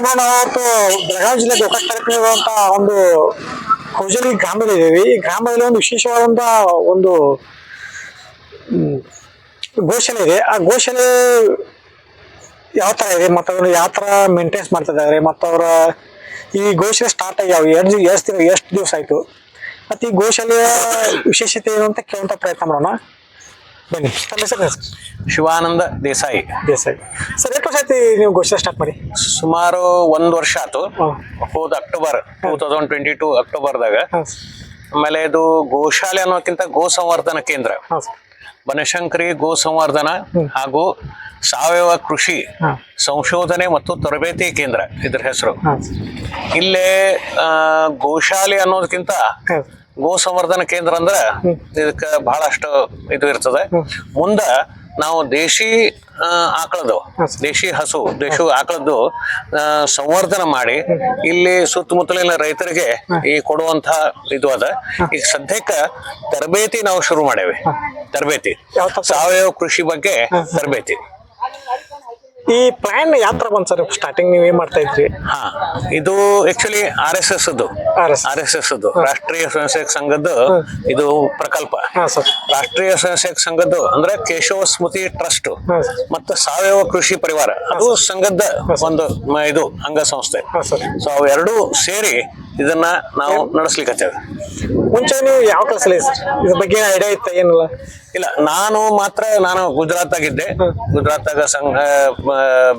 ಅಂತಂದ್ರೆ ನಾವು ಬೆಳಗಾವಿ ಜಿಲ್ಲೆ ಗೋಕಾಕ್ ತಾಲೂಕಿನಂತ ಒಂದು ಕೌಜಲಿ ಗ್ರಾಮದಲ್ಲಿ ಇದ್ದೀವಿ. ಈ ಗ್ರಾಮದಲ್ಲಿ ಒಂದು ವಿಶೇಷವಾದಂತ ಒಂದು ಘೋಷಣೆ ಇದೆ. ಆ ಗೋಶಾಲೆ ಯಾವ ತರ ಇದೆ? ಮತ್ತು ಅದನ್ನು ಯಾವ ತರ ಮೇಂಟೆನ್ಸ್ ಮಾಡ್ತಾ ಇದ್ದಾರೆ? ಮತ್ತು ಅವರ ಈ ಘೋಷಣೆ ಸ್ಟಾರ್ಟ್ ಆಗಿ ಯಾವ ಎರಡು ಎಷ್ಟು ದಿನ ಎಷ್ಟು ದಿವಸ ಆಯ್ತು? ಮತ್ತು ಈ ಗೋಶಾಲೆಯ ವಿಶೇಷತೆ ಏನು ಅಂತ ಕೇಳುವಂತ ಪ್ರಯತ್ನ ಮಾಡೋಣ. ಬನ್ನಿ ತಮ್ಮ ಹೆಸರು? ಶಿವಾನಂದ ದೇಸಾಯಿ. ದೇಸಾಯಿ. ಸರ್ ಎಷ್ಟು ವರ್ಷ ಆಯ್ತು ನೀವು ಗೋಶಾಲೆ ಸ್ಟಾರ್ಟ್ ಮಾಡಿ? ಸುಮಾರು ಒಂದು ವರ್ಷ ಆಯ್ತು. ಹಾಂ. ಹೋದ October two thousand twenty two ಅಕ್ಟೋಬರ್ದಾಗ. ಹಾಂ. ಆಮೇಲೆ ಇದು ಗೋಶಾಲೆ ಅನ್ನೋಕ್ಕಿಂತ ಗೋ ಸಂವರ್ಧನ ಕೇಂದ್ರ. ಹಾಂ. ಸರ್ ಬನಶಂಕರಿ ಗೋ ಸಂವರ್ಧನ ಹಾಗೂ ಸಾವಯವ ಕೃಷಿ ಹಾಂ. ಸಂಶೋಧನೆ ಮತ್ತು ತರಬೇತಿ ಕೇಂದ್ರ ಇದ್ರ ಹೆಸರು. ಹಾಂ. ಇಲ್ಲೇ ಆ, ಗೋಶಾಲೆ ಅನ್ನೋದಕ್ಕಿಂತ ಹಾಂ. ಗೋ ಸಂವರ್ಧನ ಕೇಂದ್ರ ಅಂದ್ರ ಇದಕ್ಕ ಬಹಳಷ್ಟು ಇದು ಇರ್ತದೆ. ಮುಂದ ನಾವು ದೇಶಿ ಆಕಳದು ದೇಶಿ ಹಸು ದೇಶಿ ಆಕಳದ್ದು ಸಂವರ್ಧನ ಮಾಡಿ ಇಲ್ಲಿ ಸುತ್ತಮುತ್ತಲಿನ ರೈತರಿಗೆ ಈ ಕೊಡುವಂತ ಇದು ಅದ. ಈಗ ಸದ್ಯಕ್ಕೆ ತರಬೇತಿ ನಾವು ಶುರು ಮಾಡೇವಿ ತರಬೇತಿ. ಯಾವ ಸಾವಯವ ಕೃಷಿ ಬಗ್ಗೆ ತರಬೇತಿ. ಈ ಪ್ಲಾನ್ ಯಾವ ತರ ಬಂತು ಸರ್? ಸ್ಟಾರ್ಟಿಂಗ್ ನೀವು ಏನ್ ಮಾಡ್ತಾ ಇದ್ರಿ? ಹಾ ಇದು ಆಕ್ಚುಲಿ ಆರ್ ಎಸ್ ಎಸ್ ಅದು RSS. ಆರ್ ಎಸ್ ಎಸ್ ಅದು ರಾಷ್ಟ್ರೀಯ ಸ್ವಯಂ ಸೇವಕ ಸಂಘದ್ದು ಇದು ಪ್ರಕಲ್ಪ. ಹಾ ಸರ್. ರಾಷ್ಟ್ರೀಯ ಸ್ವಯಂ ಸೇವಕ ಸಂಘದ್ದು ಅಂದ್ರೆ ಕೇಶವ ಸ್ಮೃತಿ ಟ್ರಸ್ಟ್ ಮತ್ತೆ ಸರ್. ಮತ್ತು ಸಾವಯವ ಕೃಷಿ ಪರಿವಾರ. ಅದು ಸಂಘದ ಒಂದು ಮ- ಇದು ಅಂಗಸಂಸ್ಥೆ. ಸಂಸ್ಥೆ ಸರ್. ಸೊ ಅವೆರಡು ಸೇರಿ ಇದನ್ನ ನಾವು ನಡೆಸ್ಲಿಕ್ಕೆ ಮುಂಚೆ ನೀವು ಯಾವ ಕ್ಲಾಸಲ್ಲಿ ಸರ್? ಇದ್ರ ಬಗ್ಗೆ ಐಡಿಯಾ ಇತ್ತ ಏನಿಲ್ಲ? ಇಲ್ಲ, ನಾನು ಮಾತ್ರ, ನಾನು ಗುಜರಾತ್ ಆಗಿದ್ದೆ ಗುಜರಾತ್ ಆಗ ಸಂಘ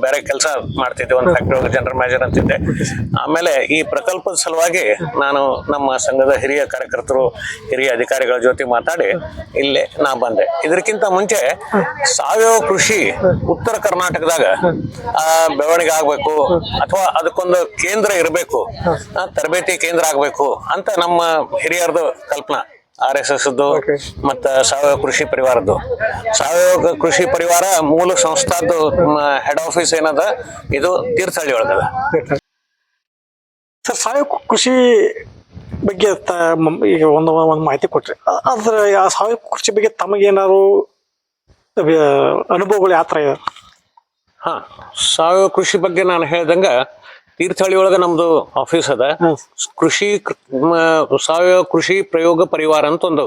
ಬೇರೆ ಕೆಲಸ ಮಾಡ್ತಿದ್ದೆ, ಒಂದು ಫ್ಯಾಕ್ಟ್ರಿ ಜನರಲ್ ಮ್ಯಾನೇಜರ್ ಅಂತಿದ್ದೆ. ಆಮೇಲೆ ಈ ಪ್ರಕಲ್ಪದ ಸಲುವಾಗಿ ನಾನು ನಮ್ಮ ಸಂಘದ ಹಿರಿಯ ಕಾರ್ಯಕರ್ತರು, ಹಿರಿಯ ಅಧಿಕಾರಿಗಳ ಜೊತೆ ಮಾತಾಡಿ ಇಲ್ಲೇ ನಾ ಬಂದೆ. ಇದಕ್ಕಿಂತ ಮುಂಚೆ ಸಾವಯವ ಕೃಷಿ ಉತ್ತರ ಕರ್ನಾಟಕದಾಗ ಬೆಳವಣಿಗೆ ಆಗ್ಬೇಕು, ಅಥವಾ ಅದಕ್ಕೊಂದು ಕೇಂದ್ರ ಇರಬೇಕು ತರಬೇತಿ ಕೇಂದ್ರ ಆಗ್ಬೇಕು ಅಂತ ನಮ್ಮ ಹಿರಿಯರದು ಕಲ್ಪನಾ. R S S. ಮತ್ತ ಸಾವಯವ ಕೃಷಿ ಪರಿವಾರದ್ದು. ಸಾವಯವ ಕೃಷಿ ಪರಿವಾರ ಮೂಲ ಸಂಸ್ಥಾದ್ದು ಹೆಡ್ ಆಫೀಸ್ ಏನದ? ಇದು ತೀರ್ಥಹಳ್ಳಿ ಒಳಗದ. ಸರ್ ಸಾವಯವ ಕೃಷಿ ಬಗ್ಗೆ ಈಗ ಒಂದು ಒಂದು ಮಾಹಿತಿ ಕೊಟ್ರಿ. ಅದ್ರ ಆ ಸಾವಯವ ಕೃಷಿ ಬಗ್ಗೆ ತಮಗೇನಾದ್ರು ಅನುಭವಗಳು ಯಾವ ಥರ ಇದೆ ಹಾ ಸಾವಯವ ಕೃಷಿ ಬಗ್ಗೆ ನಾನು ಹೇಳ್ದಂಗ ತೀರ್ಥಹಳ್ಳಿ ಒಳಗ ನಮ್ದು ಆಫೀಸ್ ಅದ. ಕೃಷಿ ಸಾವಯವ ಕೃಷಿ ಪ್ರಯೋಗ ಪರಿವಾರ ಅಂತ ಒಂದು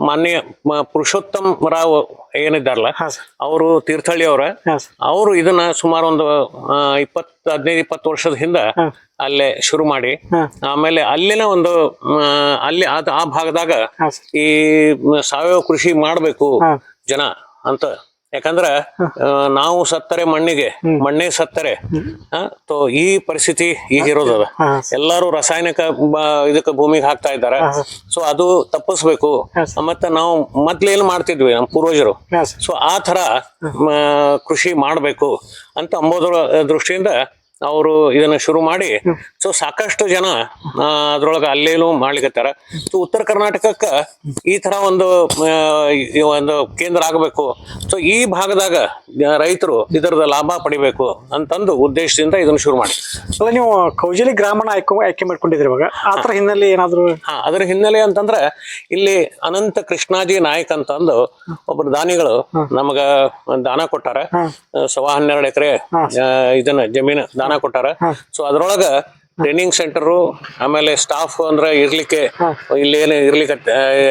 ಮಾನ್ಯ ಪುರುಷೋತ್ತಮ್ ರಾವ್ ಏನಿದ್ದಾರಲ್ಲ ಅವರು ತೀರ್ಥಹಳ್ಳಿ ಅವರ ಅವರು ಇದನ್ನ ಸುಮಾರು ಒಂದು ಇಪ್ಪತ್ ಹದಿನೈದು ಇಪ್ಪತ್ತು ವರ್ಷದ ಹಿಂದ ಅಲ್ಲೇ ಶುರು ಮಾಡಿ. ಆಮೇಲೆ ಅಲ್ಲಿನ ಒಂದು ಅಲ್ಲಿ ಆ ಭಾಗದಾಗ ಈ ಸಾವಯವ ಕೃಷಿ ಮಾಡಬೇಕು ಜನ ಅಂತ ಯಾಕಂದ್ರ ನಾವು ಸತ್ತರೆ ಮಣ್ಣಿಗೆ ಮಣ್ಣೇ ಸತ್ತರೆ. ತೋ ಈ ಪರಿಸ್ಥಿತಿ ಈಗ ಇರೋದದ. ಎಲ್ಲಾರು ರಾಸಾಯನಿಕ ಇದಕ್ಕೆ ಭೂಮಿಗೆ ಹಾಕ್ತಾ ಇದ್ದಾರೆ. ಸೊ ಅದು ತಪ್ಪಿಸ್ಬೇಕು. ಮತ್ತ ನಾವು ಮೊದ್ಲೇನ್ ಮಾಡ್ತಿದ್ವಿ ನಮ್ಮ ಪೂರ್ವಜರು? ಸೊ ಆ ತರ ಕೃಷಿ ಮಾಡಬೇಕು ಅಂತ ಅಂಬೋದ್ರ ದೃಷ್ಟಿಯಿಂದ ಅವರು ಇದನ್ನ ಶುರು ಮಾಡಿ ಸೊ ಸಾಕಷ್ಟು ಜನ ಅದ್ರೊಳಗೆ ಅಲ್ಲೇನು ಮಾಡ್ಲಿಕತ್ತಾರ. ಸೊ ಉತ್ತರ ಕರ್ನಾಟಕಕ್ಕ ಈ ತರ ಒಂದು ಒಂದು ಕೇಂದ್ರ ಆಗಬೇಕು. ಸೊ ಈ ಭಾಗದಾಗ ರೈತರು ಇದರದ ಲಾಭ ಪಡಿಬೇಕು ಅಂತಂದು ಉದ್ದೇಶದಿಂದ ಇದನ್ನ ಶುರು ಮಾಡಿ. ಅಲ್ಲ ನೀವು ಕೌಜಲಿ ಗ್ರಾಮನ ಆಯ್ಕೆ ಆಯ್ಕೆ ಮಾಡ್ಕೊಂಡಿದ್ರಿ ಇವಾಗ. ಆತರ ಹಿನ್ನೆಲೆ ಏನಾದ್ರು? ಹಾ ಅದರ ಹಿನ್ನೆಲೆ ಅಂತಂದ್ರೆ ಇಲ್ಲಿ ಅನಂತ ಕೃಷ್ಣಾಜಿ ನಾಯಕ್ ಅಂತಂದು ಒಬ್ಬರು ದಾನಿಗಳು ನಮಗ ದಾನ ಕೊಟ್ಟಾರ. ಸವಾ ಹನ್ನೆರಡು ಎಕರೆ ಇದನ್ನ ಜಮೀನು ದಾನ ಕೊಟ್ಟಾರ. ಸೊ ಅದ್ರೊಳಗ ಟ್ರೈನಿಂಗ್ ಸೆಂಟರ್ ಆಮೇಲೆ ಸ್ಟಾಫ್ ಅಂದ್ರೆ ಇರ್ಲಿಕ್ಕೆ ಇಲ್ಲಿ ಏನು ಇರ್ಲಿಕ್ಕೆ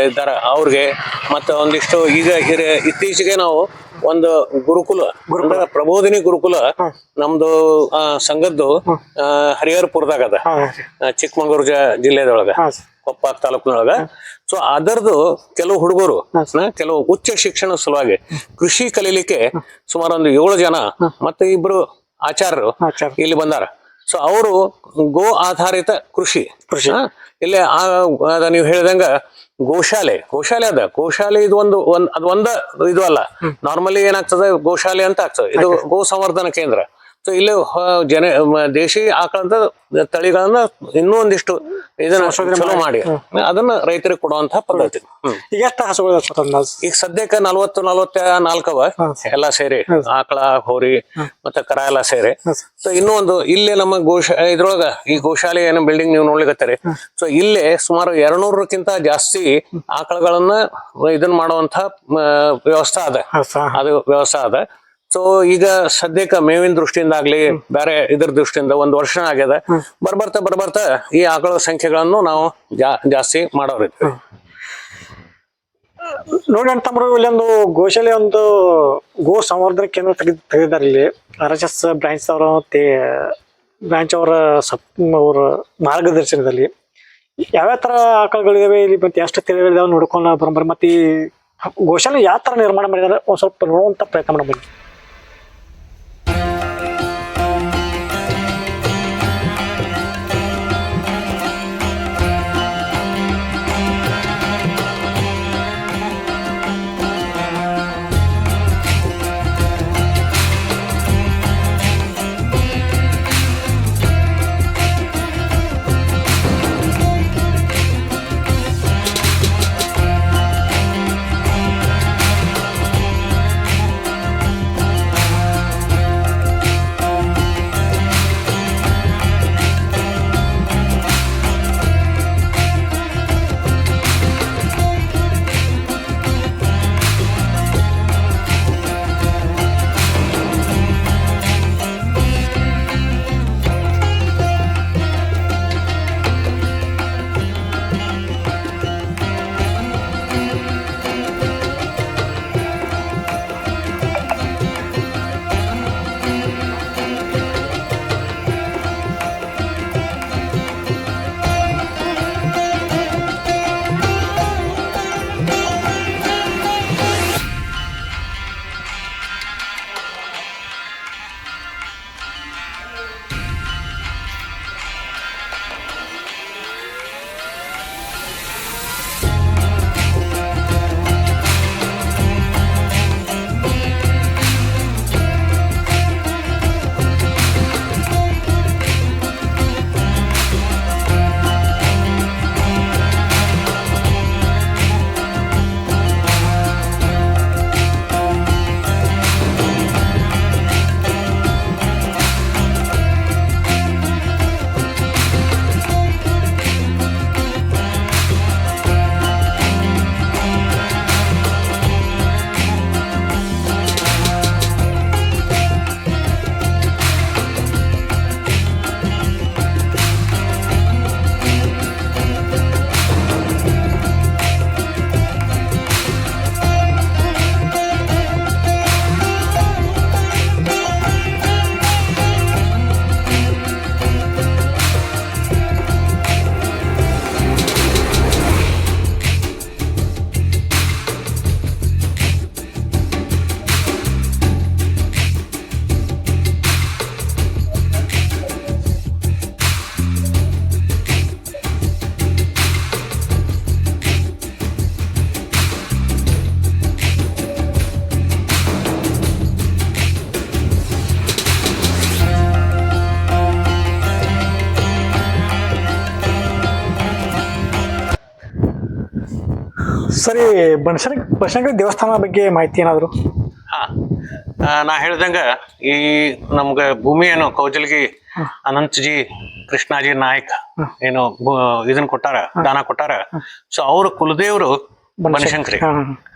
ಇದ್ದಾರ ಅವ್ರಿಗೆ. ಮತ್ತೆ ಒಂದಿಷ್ಟು ಈಗ ಹಿರಿಯ- ಇತ್ತೀಚೆಗೆ ನಾವು ಒಂದು ಗುರುಕುಲ ಪ್ರಬೋಧಿನಿ ಗುರುಕುಲ ನಮ್ದು ಸಂಘದ್ದು ಹರಿಹರಪುರದಾಗ ಅದ. ಚಿಕ್ಕಮಂಗ್ಳೂರು ಜಿಲ್ಲೆದೊಳಗ. ಕೊಪ್ಪ ತಾಲೂಕಿನೊಳಗ. ಸೊ ಅದರದು ಕೆಲವು ಹುಡುಗರು ಕೆಲವು ಉಚ್ಚ ಶಿಕ್ಷಣ ಸಲುವಾಗಿ ಕೃಷಿ ಕಲೀಲಿಕ್ಕೆ ಸುಮಾರು ಒಂದು ಏಳು ಜನ ಮತ್ತೆ ಇಬ್ರು ಆಚಾರ್ಯರು ಇಲ್ಲಿ ಬಂದಾರ. ಸೊ ಅವರು ಗೋ ಆಧಾರಿತ ಕೃಷಿ. ಕೃಷಿ. ಇಲ್ಲಿ ಆ ಅದ ನೀವು ಹೇಳಿದಂಗ ಗೋಶಾಲೆ. ಗೋಶಾಲೆ ಅದ. ಗೋಶಾಲೆ ಇದು ಒಂದು ಒಂದ್ ಅದು ಒಂದ ಇದು ಅಲ್ಲ. ನಾರ್ಮಲಿ ಏನಾಗ್ತದೆ? ಗೋಶಾಲೆ ಅಂತ ಆಗ್ತದೆ. ಇದು ಗೋ ಸಂವರ್ಧನ ಕೇಂದ್ರ. ಸೊ ಇಲ್ಲಿ ಜನ ದೇಶಿ ಆಕಳಂತ ತಳಿಗಳನ್ನ ಇನ್ನೂ ಒಂದಿಷ್ಟು ಇದನ್ನ ಚಲೋ ಮಾಡಿ. ಅದನ್ನ ರೈತರಿಗೆ ಕೊಡುವಂತಹ ಪದ್ಧತಿ. ಈಗ ಎಷ್ಟು ಹಸುಗಳು ಈಗ ಸದ್ಯಕ್ಕೆ ನಲ್ವತ್ತು ನಲ್ವತ್ತ ನಾಲ್ಕವ ಎಲ್ಲಾ ಸೇರಿ. ಆಕಳ ಹೋರಿ ಮತ್ತೆ ಕರ ಎಲ್ಲ ಸೇರಿ. ಸೊ ಇನ್ನೂ ಒಂದು ಇಲ್ಲೇ ನಮ್ಮ ಗೋಶ ಇದ್ರೊಳಗ ಈ ಗೋಶಾಲೆ ಏನೋ ಬಿಲ್ಡಿಂಗ್ ನೀವು ನೋಡ್ಲಿಕತ್ತೀರಿ. ಸೊ ಇಲ್ಲೇ ಸುಮಾರು ಎರಡ್ನೂರಕ್ಕಿಂತ ಜಾಸ್ತಿ ಆಕಳಗಳನ್ನ ಇದನ್ನ ಮಾಡುವಂತ ವ್ಯವಸ್ಥೆ ಅದ. ಅದು ವ್ಯವಸ್ಥೆ ಅದ. ಸೊ ಈಗ ಸದ್ಯಕ್ಕೆ ಮೇವಿನ ದೃಷ್ಟಿಯಿಂದ ಆಗ್ಲಿ ಬೇರೆ ಇದ್ರ ದೃಷ್ಟಿಯಿಂದ ಒಂದ್ ವರ್ಷ ಆಗ್ಯದ. ಬರ್ಬರ್ತಾ ಬರ್ಬರ್ತಾ ಈ ಆಕಳ ಸಂಖ್ಯೆಗಳನ್ನು ನಾವು ಜಾ- ಜಾಸ್ತಿ ಮಾಡೋರಿ ನೋಡಿ ಅಣ್ಣ ತಮ್ಮರು ಒಂದು ಗೋಶಾಲೆ ಒಂದು ಗೋ ಸಂವರ್ಧನೆ ಕೇಂದ್ರ ತೆಗೆದು ತೆಗೆದಿದ್ದಾರೆ ಇಲ್ಲಿ. ಆರ್ ಎಸ್ ಎಸ್ ಬ್ರಾಂಚ್ ಅವರ ಮತ್ತೆ ಬ್ರಾಂಚ್ ಅವರ ಸಪ್ ಅವರ ಮಾರ್ಗದರ್ಶನದಲ್ಲಿ. ಯಾವ್ಯಾವ ತರ ಆಕಳಗಳಿದಾವೆ ಇಲ್ಲಿ ಮತ್ತೆ ಎಷ್ಟು ತಿಳಿಗಳಿದಾವೆ ನೋಡ್ಕೊಂಡು ಬರೋಬ್ಬರಿ ಮತ್ತೆ ಈ ಗೋಶಾಲೆ ಯಾವ ತರ ನಿರ್ಮಾಣ ಮಾಡಿದ್ದಾರೆ ಒಂದ್ ಸ್ವಲ್ಪ ನೋಡುವಂತ ಪ್ರಯತ್ನ ಮಾಡೋಣ ಸರಿ ಬನಶಂಕರಿ ಬನಶಂಕರಿ ದೇವಸ್ಥಾನ ಬಗ್ಗೆ ಮಾಹಿತಿ ಏನಾದ್ರು? ನಾ ಹೇಳ್ದಂಗ ಈ ನಮ್ಗ ಭೂಮಿ ಏನು ಕೌಜಲ್ಗಿ ಅನಂತಜಿ ಕೃಷ್ಣಾಜಿ ನಾಯಕ್ ಏನು ಇದನ್ನ ಇದನ್ ಕೊಟ್ಟಾರ ದಾನ ಕೊಟ್ಟಾರ. ಸೊ ಅವ್ರ ಕುಲದೇವ್ರು ಬನಶಂಕರಿ.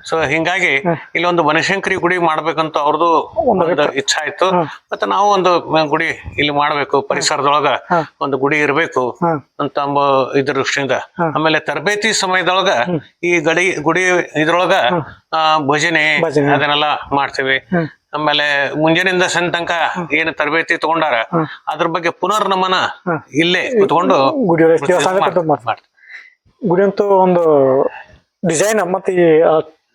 ಸೊ ಹಿಂಗಾಗಿ ಇಲ್ಲೊಂದು ಬನಶಂಕರಿ ಗುಡಿ ಮಾಡ್ಬೇಕಂತ ಅವ್ರದ್ದು ಒಂದು ಇಚ್ಛಾ ಇತ್ತು ಮತ್ತೆ ನಾವು ಒಂದು ಗುಡಿ ಇಲ್ಲಿ ಮಾಡ್ಬೇಕು ಪರಿಸರದೊಳಗ ಒಂದು ಗುಡಿ ಇರಬೇಕು ಅಂತ ಇದ್ರ ದೃಷ್ಟಿಯಿಂದ. ಆಮೇಲೆ ತರಬೇತಿ ಸಮಯದೊಳಗ ಈ ಗಡಿ ಗುಡಿ ಇದ್ರೊಳಗ ಆ, ಭಜನೆ. ಅದನ್ನೆಲ್ಲ ಮಾಡ್ತೀವಿ. ಆಮೇಲೆ ಮುಂಜಾನೆಯಿಂದ ಸಂಜೆ ತನಕ ಏನು ತರಬೇತಿ ತಗೊಂಡಾರ ಅದ್ರ ಬಗ್ಗೆ ಪುನರ್ನಮನ ಇಲ್ಲೇ ಕುತ್ಕೊಂಡು ಗುಡಿ ಒಳಗೆ ದೇವಸ್ಥಾನ ಮಾಡ್- ಕಟ್ಟೋದು ಮಾಡ್ತಾರೆ. ಮಾಡ್ತೀವಿ ಗುಡಿ ಅಂತೂ ಒಂದು ಡಿಸೈನ್ ಮತ್ತೆ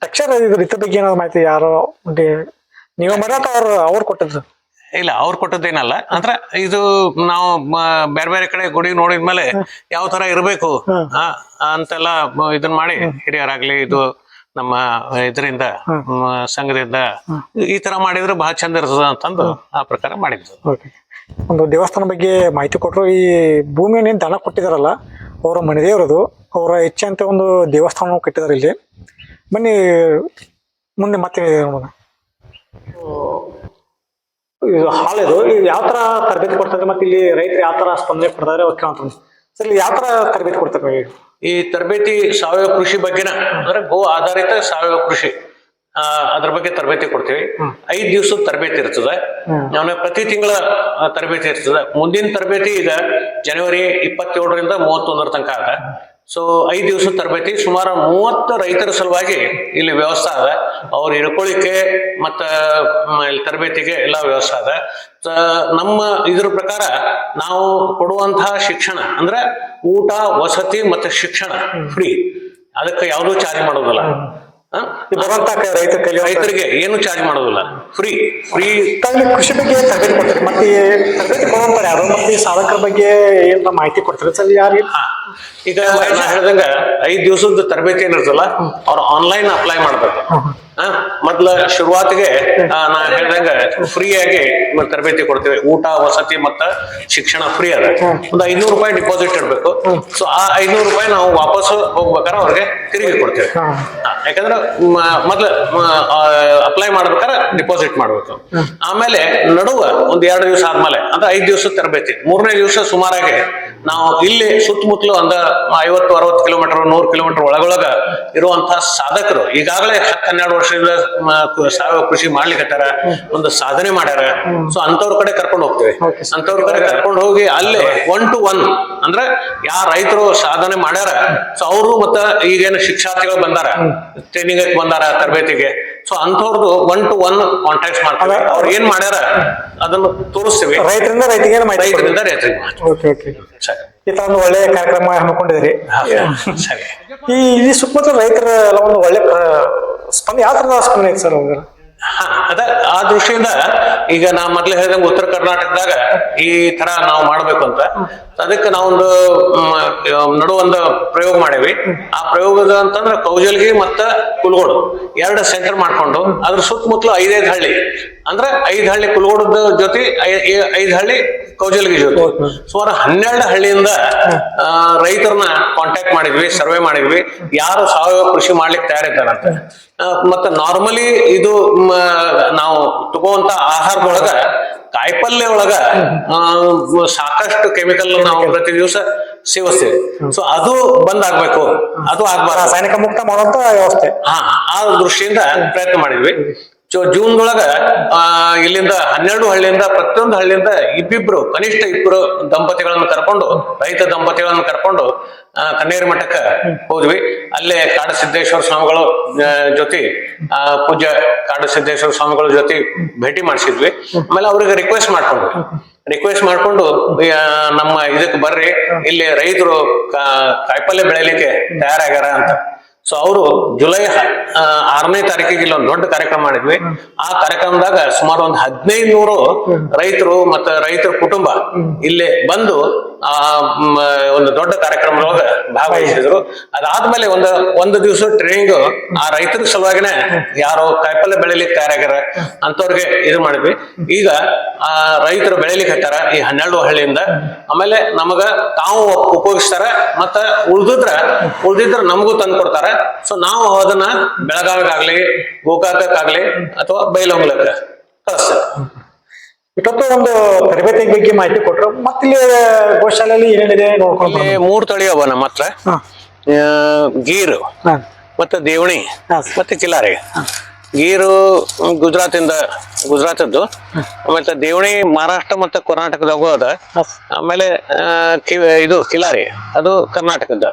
ಟೆಕ್ಸ್ಚರ್ ಇದ್ರ ಬಗ್ಗೆ ಏನಾದ್ರು ಮಾಹಿತಿ ಯಾರೋ ನೀವು ಅಥವಾ ಅವ್ರು ಅವ್ರು ಕೊಟ್ಟಿದ್ರು ಇಲ್ಲ ಅವ್ರು ಕೊಟ್ಟದ್ದೇನಲ್ಲ ಅಂದ್ರೆ ಇದು ನಾವು ಬೇರೆ ಬೇರೆ ಕಡೆ ಗುಡಿ ನೋಡಿದ್ಮೇಲೆ ಯಾವ ತರ ಇರಬೇಕು ಅಂತೆಲ್ಲ ಮ- ಇದನ್ ಮಾಡಿ ಹಿರಿಯರಾಗ್ಲಿ ಇದು ನಮ್ಮ ಇದರಿಂದ ಸಂಘದಿಂದ ಈ ತರ ಮಾಡಿದ್ರೆ ಬಹಳ ಚಂದ ಇರ್ತದ ಅಂತಂದು ಆ ಪ್ರಕಾರ ಮಾಡಿದ್ರು ಒಂದು ದೇವಸ್ಥಾನ ಬಗ್ಗೆ ಮಾಹಿತಿ ಕೊಟ್ಟರು ಈ ಭೂಮಿಯನ್ನು ದನ ಕೊಟ್ಟಿದಾರಲ್ಲ ಅವರ ಮನೆದೇವರದು ಅವರ ಇಚ್ಛೆ ಒಂದು ದೇವಸ್ಥಾನ ಕಟ್ಟಿದಾರೆ ಇಲ್ಲಿ. ಬನ್ನಿ, ಮುಂದೆ ಮತ್ತೆ ನೋಡೋಣ. ಇದು ಹಾಳೆದು ಯಾವ ತರ ತರಬೇತಿ ಕೊಡ್ತಾರೆ ಮತ್ತೆ ಇಲ್ಲಿ ರೈತರು ಯಾವ ತರ ಸ್ಪಂದನೆ ಕೊಡ್ತಾರೆ ಅಂತ ಸರ್, ಇಲ್ಲಿ ಯಾವ ತರ ತರಬೇತಿ ಕೊಡ್ತಾರೆ ಈ ತರಬೇತಿ ಸಾವಯವ ಕೃಷಿ ಬಗ್ಗೆನ? ಅಂದ್ರೆ ಗೋ ಆಧಾರಿತ ಸಾವಯವ ಕೃಷಿ. ಅದ್ರ ಬಗ್ಗೆ ತರಬೇತಿ ಕೊಡ್ತೀವಿ. ಐದ್ ದಿವಸದ ತರಬೇತಿ ಇರ್ತದೆ. ಆಮೇಲೆ ಪ್ರತಿ ತಿಂಗಳ ತರಬೇತಿ ಇರ್ತದೆ. ಮುಂದಿನ ತರಬೇತಿ ಈಗ ಜನವರಿ ಇಪ್ಪತ್ತೇಳರಿಂದ ಮೂವತ್ತೊಂದರ ತನಕ ಅದ. ಸೊ ಐದ್ ದಿವಸದ ತರಬೇತಿ ಸುಮಾರು ಮೂವತ್ತು ರೈತರ ಸಲುವಾಗಿ ಇಲ್ಲಿ ವ್ಯವಸ್ಥೆ ಅದ. ಅವ್ರು ಇಳ್ಕೊಳ್ಳಿಕ್ಕೆ ಮತ್ತ ತರಬೇತಿಗೆ ಎಲ್ಲ ವ್ಯವಸ್ಥೆ ಅದ. ನಮ್ಮ ಇದ್ರ ಪ್ರಕಾರ ನಾವು ಕೊಡುವಂತಹ ಶಿಕ್ಷಣ ಅಂದ್ರೆ ಊಟ ವಸತಿ ಮತ್ತೆ ಶಿಕ್ಷಣ ಫ್ರೀ ಅದಕ್ಕೆ ಯಾವುದೂ ಚಾರ್ಜ್ ಮಾಡೋದಿಲ್ಲ. ರೈತರಿಗೆ ಏನು ಚಾರ್ಜ್ ಮಾಡೋದಿಲ್ಲ. ಫ್ರೀ ಫ್ರೀ ತಾವು ಕೃಷಿ ಬಗ್ಗೆ ತರಬೇತಿ ಕೊಡ್ತಾರೆ. ಮತ್ತೆ ತರಬೇತಿ ಕೊಡುವಂತಾರೆ. ಯಾರೋ ಮತ್ತೆ ಸಾಧಕರ ಬಗ್ಗೆ ಏನಾರ ಮಾಹಿತಿ ಕೊಡ್ತಾರೆ. ಸರ್ ಯಾರಿಗೆ ಈಗ ಹೇಳ್ದಂಗ ಐದ್ ದಿವಸದ ತರಬೇತಿ ಏನಿರ್ತಲ್ಲ ಅವ್ರು ಆನ್ಲೈನ್ ಅಪ್ಲೈ ಮಾಡ್ಬೇಕು. ಮೊದ್ಲ ಶುರುವಾತಿಗೆ ನಾ ಹೇಳ್ದಂಗ ಫ್ರೀ ಆಗಿ ತರಬೇತಿ ಕೊಡ್ತೀವಿ. ಊಟ ವಸತಿ ಮತ್ತ ಶಿಕ್ಷಣ ಫ್ರೀ ಅದ. ಒಂದ್ ಐನೂರು ರೂಪಾಯಿ ಡಿಪಾಸಿಟ್ ಇಡ್ಬೇಕು. ಸೊ ಆ ಐನೂರು ರೂಪಾಯಿ ನಾವು ವಾಪಸ್ ಹೋಗ್ಬೇಕಾರ ಅವ್ರಿಗೆ ತಿರುಗಿ ಕೊಡ್ತೇವೆ. ಯಾಕಂದ್ರೆ ಮೊದ್ಲ ಅಪ್ಲೈ ಮಾಡ್ಬೇಕಾದ್ರೆ ಡಿಪಾಸಿಟ್ ಮಾಡ್ಬೇಕು. ಆಮೇಲೆ ನಡುವ ಒಂದ್ ಎರಡು ದಿವಸ ಆದ್ಮೇಲೆ ಅಂದ್ರೆ ಐದ್ ದಿವಸ ತರಬೇತಿ. ಮೂರನೇ ದಿವಸ ಸುಮಾರಾಗಿ ನಾವು ಇಲ್ಲಿ ಸುತ್ತಮುತ್ತಲು ಒಂದ ಐವತ್ತು ಅರವತ್ತು ಕಿಲೋಮೀಟರ್ ನೂರು ಕಿಲೋಮೀಟರ್ ಒಳಗೊಳಗ ಇರುವಂತಹ ಸಾಧಕರು ಈಗಾಗಲೇ ಹತ್ತು ಹನ್ನೆರಡು ವರ್ಷದಿಂದ ಸಾವಯವ ಕೃಷಿ ಮಾಡ್ಲಿಕ್ಕತ್ತಾರ ಒಂದು ಸಾಧನೆ ಮಾಡ್ಯಾರ. ಸೊ ಅಂತವ್ರ ಕಡೆ ಕರ್ಕೊಂಡು ಹೋಗ್ತೇವೆ. ಅಂತವ್ರ ಕಡೆ ಕರ್ಕೊಂಡು ಹೋಗಿ ಅಲ್ಲೇ ಒನ್ ಟು ಒನ್ ಅಂದ್ರೆ ಯಾರ ರೈತರು ಸಾಧನೆ ಮಾಡ್ಯಾರ ಸೊ ಅವರು ಮತ್ತ ಈಗೇನು ಶಿಕ್ಷಾರ್ಥಿಗಳು ಬಂದಾರ ಟ್ರೈನಿಂಗ್ ಬಂದಾರ ತರಬೇತಿಗೆ. ಸೊ ಅಂಥವ್ರದ್ದು ಒನ್ ಟು ಒನ್ ಕಾಂಟ್ಯಾಕ್ಟ್ ಮಾಡ್ತಾರೆ ಅವ್ರು ಏನ್ ಮಾಡ್ಯಾರ ಅದನ್ನು ತೋರಿಸ್ತೀವಿ. ರೈತರಿಂದ ರೈತರಿಗೆ ರೈತರಿಂದ ರೈತರಿಗೆ ಈ ತರ ಒಂದು ಒಳ್ಳೆ ಕಾರ್ಯಕ್ರಮ ಹಮ್ಮಿಕೊಂಡಿದ್ರಿ. ಸರಿ. ಈ ಇಲ್ಲಿ ಸುತ್ತಮುತ್ತ ರೈತರ ಎಲ್ಲ ಒಂದು ಒಳ್ಳೆ ಸ್ಪಂದ ಯಾವ ತರದ ಸ್ಪಂದನೆ ಐತೆ ಸರ್ ಅವಾಗ? ಹಾ, ಅದ ಆ ದೃಷ್ಟಿಯಿಂದ ಈಗ ನಾ ಮೊದ್ಲು ಹೇಳಿದಂಗೆ ಉತ್ತರ ಕರ್ನಾಟಕದಾಗ ಈ ತರ ನಾವು ಮಾಡ್ಬೇಕು ಅಂತ. ಅದಕ್ಕೆ ನಾವೊಂದು ನಡುವ ನಡು ಒಂದು ಪ್ರಯೋಗ ಮಾಡೇವಿ. ಆ ಪ್ರಯೋಗದ ಅಂತಂದ್ರೆ ಕೌಜಲ್ಗಿ ಮತ್ತ ಕುಲ್ಗೋಡು. ಎರಡು ಸೆಂಟರ್ ಮಾಡ್ಕೊಂಡು ಅದ್ರ ಸುತ್ತಮುತ್ತಲು ಐದೈದು ಹಳ್ಳಿ. ಅಂದ್ರೆ ಐದ್ ಹಳ್ಳಿ ಕುಲಗೋಡದ ಜೊತೆ ಐದ್ ಹಳ್ಳಿ ಕೌಜಲ್ಗಿ ಜೊತೆ. ಸುಮಾರು ಹನ್ನೆರಡು ಹಳ್ಳಿಯಿಂದ ರೈತರನ್ನ ಕಾಂಟ್ಯಾಕ್ಟ್ ಮಾಡಿದ್ವಿ ಸರ್ವೆ ಮಾಡಿದ್ವಿ. ಯಾರು ಸಾವಯವ ಕೃಷಿ ಮಾಡ್ಲಿಕ್ಕೆ ತಯಾರಿದ್ದಾರಂತ. ಅಂತ ಮತ್ತೆ ನಾರ್ಮಲಿ ಇದು ನಾವು ತಗೋಂತ ಆಹಾರದೊಳಗ ಕಾಯಿಪಲ್ಯ ಒಳಗ ಆ, ಸಾಕಷ್ಟು ಕೆಮಿಕಲ್ ನಾವು ಪ್ರತಿ ದಿವಸ ಸೇವಿಸ್ತೇವೆ. ಸೊ ಅದು ಬಂದ್ ಆಗ್ಬೇಕು ಅದು ಆಗ್ಬಾರ್ದು. ರಾಸಾಯನಿಕ ಮುಕ್ತ ಮಾಡುವಂತ ವ್ಯವಸ್ಥೆ. ಹಾ ಆ ದೃಷ್ಟಿಯಿಂದ ಪ್ರಯತ್ನ ಮಾಡಿದ್ವಿ. ಜೂ- ಒಳಗ ಇಲ್ಲಿಂದ ಹನ್ನೆರಡು ಹಳ್ಳಿಯಿಂದ ಪ್ರತಿಯೊಂದು ಹಳ್ಳಿಯಿಂದ ಇಬ್ಬಿಬ್ರು ಕನಿಷ್ಠ ಇಬ್ರು ದಂಪತಿಗಳನ್ನು ಕರ್ಕೊಂಡು ರೈತ ದಂಪತಿಗಳನ್ನು ಕರ್ಕೊಂಡು ಕನ್ನೇರಿ ಮಠಕ್ಕ ಹೋದ್ವಿ. ಅಲ್ಲೇ ಕಾಡಸಿದ್ದೇಶ್ವರ ಸ್ವಾಮಿಗಳು ಜೊತೆ ಆ, ಪೂಜ್ಯ ಕಾಡಸಿದ್ದೇಶ್ವರ ಸ್ವಾಮಿಗಳ ಜೊತೆ ಭೇಟಿ ಮಾಡಿಸಿದ್ವಿ. ಆಮೇಲೆ ಅವ್ರಿಗೆ ರಿಕ್ವೆಸ್ಟ್ ಮಾಡ್ಕೊಂಡ್ವಿ. ರಿಕ್ವೆಸ್ಟ್ ಮಾಡ್ಕೊಂಡು ನಮ್ಮ ಇದಕ್ಕೆ ಬರ್ರಿ ಇಲ್ಲಿ ರೈತರು ಕಾಯಿಪಲ್ಯ ಬೆಳೆಯಲಿಕ್ಕೆ ತಯಾರಾಗ್ಯಾರ ಅಂತ. ಸೊ ಅವರು ಜುಲೈ ಆರನೇ ತಾರೀಕಿಗೆ ಇಲ್ಲೊಂದು ಒಂದು ದೊಡ್ಡ ಕಾರ್ಯಕ್ರಮ ಮಾಡಿದ್ವಿ. ಆ ಕಾರ್ಯಕ್ರಮದಾಗ ಸುಮಾರು ಒಂದು ಹದಿನೈದು ನೂರು ರೈತರು ಮತ್ತು ರೈತರ ಕುಟುಂಬ ಇಲ್ಲಿ ಬಂದು ಆ ಒಂದು ದೊಡ್ಡ ಕಾರ್ಯಕ್ರಮದೊಳಗ ಭಾಗವಹಿಸಿದ್ರು. ಅದಾದ್ಮೇಲೆ ಒಂದು ಒಂದು ದಿವಸ ಟ್ರೈನಿಂಗ್ ಆ ರೈತರ ಸಲುವಾಗಿನೇ ಯಾರು ಕಾಯಿಪಲ್ಯ ಬೆಳಿಲಿಕ್ಕೆ ತಯಾರಾಗ್ಯಾರ ಅಂತವ್ರಿಗೆ ಇದು ಮಾಡಿದ್ವಿ. ಈಗ ಆ ರೈತರು ಬೆಳಿಲಿಕ್ಕೆ ಹತ್ತಾರ ಈ ಹನ್ನೆರಡು ಹಳ್ಳಿಯಿಂದ. ಆಮೇಲೆ ನಮಗ ತಾವು ಉಪಯೋಗಿಸ್ತಾರ ಮತ್ತ ಉಳ್ದಿದ್ರ ಉಳ್ದಿದ್ರ ನಮಗೂ ತಂದು ಕೊಡ್ತಾರ. ಸೊ ನಾವು ಅದನ್ನ ಬೆಳಗಾವಿಗಾಗ್ಲಿ ಗೋಕಾಕಕ್ಕಾಗ್ಲಿ ಅಥವಾ ಬೈಲಹೊಂಗ್ಲಕ್ಕ ಕಳಿಸ್ತೇವೆ. ಇಷ್ಟೊತ್ತು ಒಂದು ತರಬೇತಿ ಬಗ್ಗೆ ಮಾಹಿತಿ ಕೊಟ್ಟರು ಮತ್ತಿಲ್ಲಿ ಗೋಶಾಲೆಯಲ್ಲಿ ಏನೇನಿದೆ ನೋಡ್ಕೊಂಡು ಮೂರ್ ತಳಿ ಅವ ನಮ್ಮ ಹತ್ರ. ಗೀರು ಮತ್ತೆ ದೇವಣಿ. ಮತ್ತೆ ಕಿಲಾರಿ ಗೀರು ಗುಜರಾತಿಂದ ಗುಜರಾತದ್ದು. ಮತ್ತೆ ದೇವಣಿ ಮಹಾರಾಷ್ಟ್ರ ಮತ್ತೆ ಕರ್ನಾಟಕದಾಗೂ ಅದ. ಆಮೇಲೆ ಇದು ಕಿಲಾರಿ ಅದು ಕರ್ನಾಟಕದ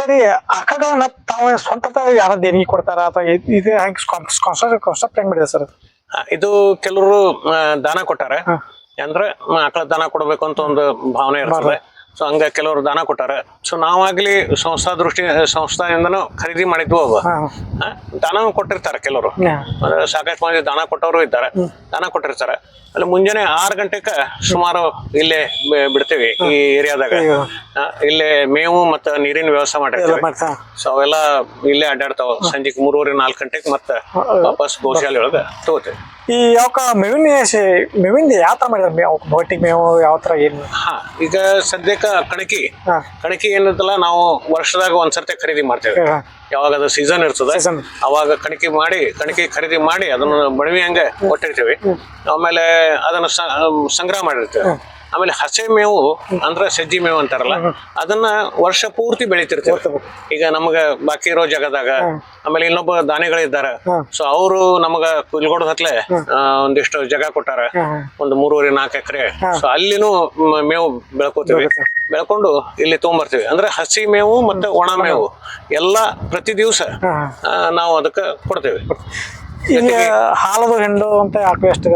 ಸರಿ ಅಕ್ಕಗಳನ್ನ ತಾವ ಸ್ವಂತ ಯಾರ ದೇಣಿಗೆ ಕೊಡ್ತಾರ ಅಥವಾ ಇದ್- ಕಾನ್ಸೆಪ್ಟ್ ಹೆಂಗ್ ಮಾಡಿದೆ ಸರ್ ಇದು ಕೆಲವರು ದಾನ ಕೊಟ್ಟಾರೆ. ಅಂದ್ರೆ ಆಕಳ ದಾನ ಕೊಡಬೇಕು ಅಂತ ಒಂದು ಭಾವನೆ ಇರ್ತದೆ. ಸೊ ಹಂಗ ಕೆಲವರು ದಾನ ಕೊಟ್ಟಾರೆ. ಸೊ ನಾವಾಗ್ಲಿ ಸಂಸ್ಥಾ ದೃಷ್ಟಿ ಸಂಸ್ಥಾದಿಂದನೂ ಖರೀದಿ ಮಾಡಿದ್ವು ಅವ. ದಾನ ಕೊಟ್ಟಿರ್ತಾರೆ ಕೆಲವರು. ಸಾಕಷ್ಟು ಮಂದಿ ದಾನ ಕೊಟ್ಟವರು ಇದ್ದಾರೆ. ದಾನ ಕೊಟ್ಟಿರ್ತಾರೆ. ಅಲ್ಲಿ ಮುಂಜಾನೆ ಆರು ಗಂಟೆಕ ಸುಮಾರು ಇಲ್ಲೇ ಬಿಡ್ತೇವಿ ಈ ಏರಿಯಾದಾಗ. ಇಲ್ಲೇ ಮೇವು ಮತ್ತ ನೀರಿನ ವ್ಯವಸ್ಥೆ ಮಾಡಿರ್ತೀವಿ ಸೊ ಅವೆಲ್ಲ ಇಲ್ಲೇ ಅಡ್ಡಾಡ್ತಾವ. ಸಂಜೆ ಮೂರುವರೆ ನಾಲ್ಕು ಗಂಟೆಗೆ ಮತ್ತ ವಾಪಸ್ ಗೋಶಾಲೆ ಒಳಗ ತಗೋತೇವೆ. ಈ ಯಾವ ಮೇವಿನ ಮೇವಿಂದ ಯಾವ ತರ ಮಾಡಿದ್ರೆ ಮೇವು? ಬೋಟಿಗೆ ಮೇವು ಯಾವ ತರ ಏನು? ಹಾ ಈಗ ಸದ್ಯಕ್ಕೆ ಕಣಕಿ. ಕಣಕಿ ಏನಂತಲ್ಲ ನಾವು ವರ್ಷದಾಗ ಒಂದ್ಸರ್ತಿ ಖರೀದಿ ಮಾಡ್ತೇವೆ. ಯಾವಾಗ ಅದು ಸೀಸನ್ ಇರ್ತದೆ. ಅವಾಗ ಕಣಕಿ ಮಾಡಿ ಕಣಕಿ ಖರೀದಿ ಮಾಡಿ ಅದನ್ನ ಬಣವಿ ಹಂಗೆ ಕೊಟ್ಟಿರ್ತೀವಿ. ಆಮೇಲೆ ಅದನ್ನ ಸಂಗ್ರಹ ಮಾಡಿರ್ತೀವಿ. ಆಮೇಲೆ ಹಸೆ ಮೇವು ಅಂದ್ರೆ ಸಜ್ಜಿ ಮೇವು ಅಂತಾರಲ್ಲ ಅದನ್ನ ವರ್ಷ ಪೂರ್ತಿ ಬೆಳಿತಿರ್ತೀವಿ. ಈಗ ನಮಗ ಬಾಕಿ ಇರೋ ಜಾಗದಾಗ ಆಮೇಲೆ ಇನ್ನೊಬ್ಬ ದಾನಿಗಳಿದ್ದಾರ. ಸೊ ಅವರು ನಮಗ ಕುಲ್ಗೋಡ್ ಹತ್ಲೆ ಒಂದಿಷ್ಟು ಜಾಗ ಕೊಟ್ಟಾರ. ಒಂದು ಮೂರುವರೆ ನಾಲ್ಕು ಎಕರೆ. ಸೊ ಅಲ್ಲಿನೂ ಮೇವು ಬೆಳ್ಕೋತೀವಿ. ಬೆಳ್ಕೊಂಡು ಇಲ್ಲಿ ತಗೊಂಡ್ಬರ್ತೀವಿ ಅಂದ್ರೆ ಹಸಿ ಮೇವು ಮತ್ತೆ ಒಣ ಮೇವು. ಎಲ್ಲ ಪ್ರತಿ ದಿವಸ ನಾವು ಅದಕ್ಕೆ ಕೊಡ್ತೇವೆ. ಈಗ ಹಾಲದು ಹೆಂಡು ಅಂತ ಆಕಳು ಎಷ್ಟು